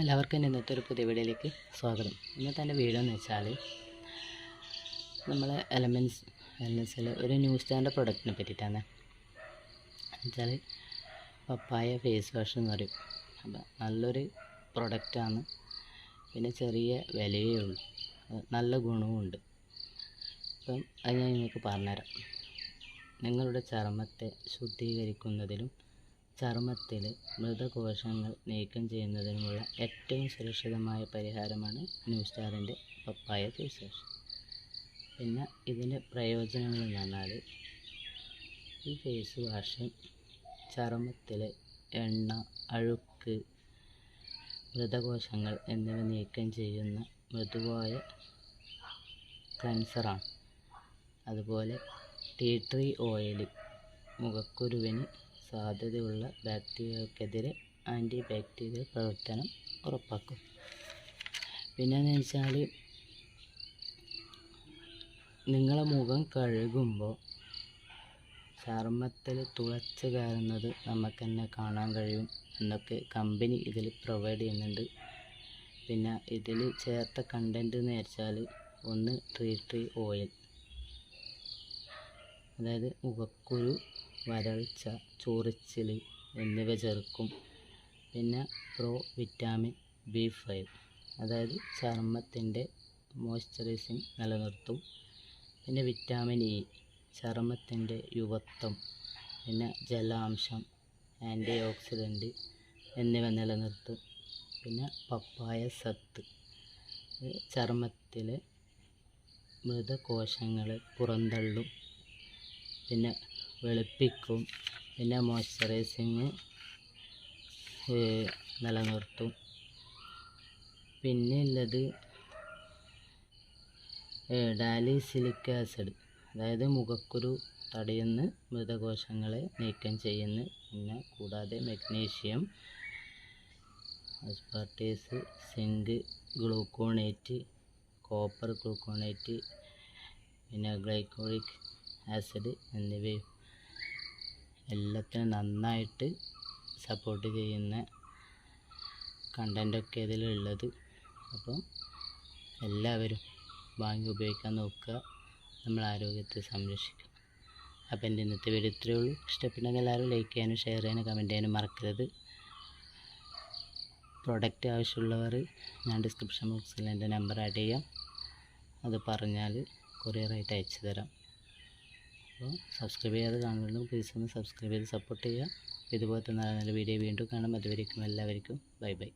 എല്ലാവർക്കും ഇന്നത്തെ ഒരു പുതിയ വീഡിയോയിലേക്ക് സ്വാഗതം. ഇന്നത്തെ എന്റെ വീഡിയോ എന്ന് വെച്ചാൽ നമ്മൾ എലമെൻസ് എലമെൻസിൽ ഒരു ന്യൂ സ്റ്റാൻഡ് പ്രൊഡക്റ്റിനെ പറ്റിയിട്ടാണ്. എന്നുവെച്ചാൽ പപ്പായ ഫേസ് വാഷ് എന്ന് പറയും. അപ്പം നല്ലൊരു പ്രൊഡക്റ്റാണ്. പിന്നെ ചെറിയ വിലയേ ഉള്ളൂ. നല്ല ഗുണവും ഉണ്ട്. അപ്പം അത് ഞാൻ നിങ്ങൾക്ക് പറഞ്ഞുതരാം. നിങ്ങളുടെ ചർമ്മത്തെ ശുദ്ധീകരിക്കുന്നതിലും ചർമ്മത്തിൽ മൃതകോശങ്ങൾ നീക്കം ചെയ്യുന്നതിനുമുള്ള ഏറ്റവും സുരക്ഷിതമായ പരിഹാരമാണ് ന്യൂ സ്റ്റാറിന്റെ പപ്പായ ഫേസ് വാഷ് പിന്നെ ഇതിന്റെ പ്രയോജനങ്ങൾ എന്ന് ഈ ഫേസ് വാഷ് ചർമ്മത്തിലെ എണ്ണ അഴുക്ക് മൃതകോശങ്ങൾ എന്നിവ നീക്കം ചെയ്യുന്ന മൃദുവായ ക്ലൻസറാണ്. അതുപോലെ ടീ ട്രീ ഓയിൽ മുഖക്കുരുവിന് സാധ്യതയുള്ള ബാക്ടീരിയക്കെതിരെ ആന്റി ബാക്ടീരിയൽ പ്രവർത്തനം ഉറപ്പാക്കും. പിന്നെയെന്ന് വെച്ചാൽ നിങ്ങളെ മുഖം കഴുകുമ്പോൾ ചർമ്മത്തിൽ തുളച്ച് കയറുന്നത് നമുക്ക് തന്നെ കാണാൻ കഴിയും. എന്നൊക്കെ കമ്പനി ഇതിൽ പ്രൊവൈഡ് ചെയ്യുന്നുണ്ട്. പിന്നെ ഇതിൽ ചേർത്ത കണ്ടന്റ് എന്ന് വെച്ചാൽ ഒന്ന് ട്രീ ട്രീ ഓയിൽ അതായത് മുഖക്കുരു വരൾച്ച ചൊറിച്ചിൽ എന്നിവ ചെറുക്കും. പിന്നെ പ്രോ വിറ്റാമിൻ ബി ഫൈവ് അതായത് ചർമ്മത്തിന്റെ മോയ്സ്ചറൈസിങ് നിലനിർത്തും. പിന്നെ വിറ്റാമിൻ ഇ ചർമ്മത്തിന്റെ യുവത്വം. പിന്നെ ജലാംശം ആന്റി ഓക്സിഡന്റ് എന്നിവ നിലനിർത്തും. പിന്നെ പപ്പായ സത്ത് ചർമ്മത്തിലെ മൃതകോശങ്ങളെ പുറന്തള്ളും. പിന്നെ വെളുപ്പിക്കും. പിന്നെ മോയ്സ്ചറൈസിങ് നിലനിർത്തും. പിന്നെ ഉള്ളത് ഡാലിസിലിക് ആസിഡ്. അതായത് മുഖക്കുരു തടയുന്ന മൃതകോശങ്ങളെ നീക്കം ചെയ്യുന്നു പിന്നെ കൂടാതെ magnesium aspartate zinc gluconate copper gluconate പിന്നെ ഗ്ലൈക്കോളിക് ആസിഡ് എന്നിവയും എല്ലാത്തിനും നന്നായിട്ട് സപ്പോർട്ട് ചെയ്യുന്ന കണ്ടന്റൊക്കെ ഇതിലുള്ളത്. അപ്പം എല്ലാവരും വാങ്ങി ഉപയോഗിക്കാൻ നോക്കുക. നമ്മൾ ആരോഗ്യത്തെ സംരക്ഷിക്കുക. അപ്പം എന്റെ ഇന്നത്തെ വീഡിയോ ഇത്രയേ ഉള്ളൂ. ഇഷ്ടപ്പെട്ടെങ്കിൽ എല്ലാവരും ലൈക്ക് ചെയ്യാനും ഷെയർ ചെയ്യാനും കമന്റ് ചെയ്യാനും മറക്കരുത്. പ്രോഡക്റ്റ് ആവശ്യമുള്ളവർ ഞാൻ ഡിസ്ക്രിപ്ഷൻ ബോക്സിൽ എന്റെ നമ്പർ ആഡ് ചെയ്യാം. അത് പറഞ്ഞാൽ കൊറിയറായിട്ട് അയച്ചു തരാം. അപ്പോൾ സബ്സ്ക്രൈബ് ചെയ്യാതെ കാണുന്നുള്ളൂ പ്ലീസ് ഒന്ന് സബ്സ്ക്രൈബ് ചെയ്ത് സപ്പോർട്ട് ചെയ്യുക. ഇതുപോലത്തെ നല്ല നല്ല വീഡിയോ വീണ്ടും കാണാം. അതുവരേക്കും എല്ലാവർക്കും. Bye bye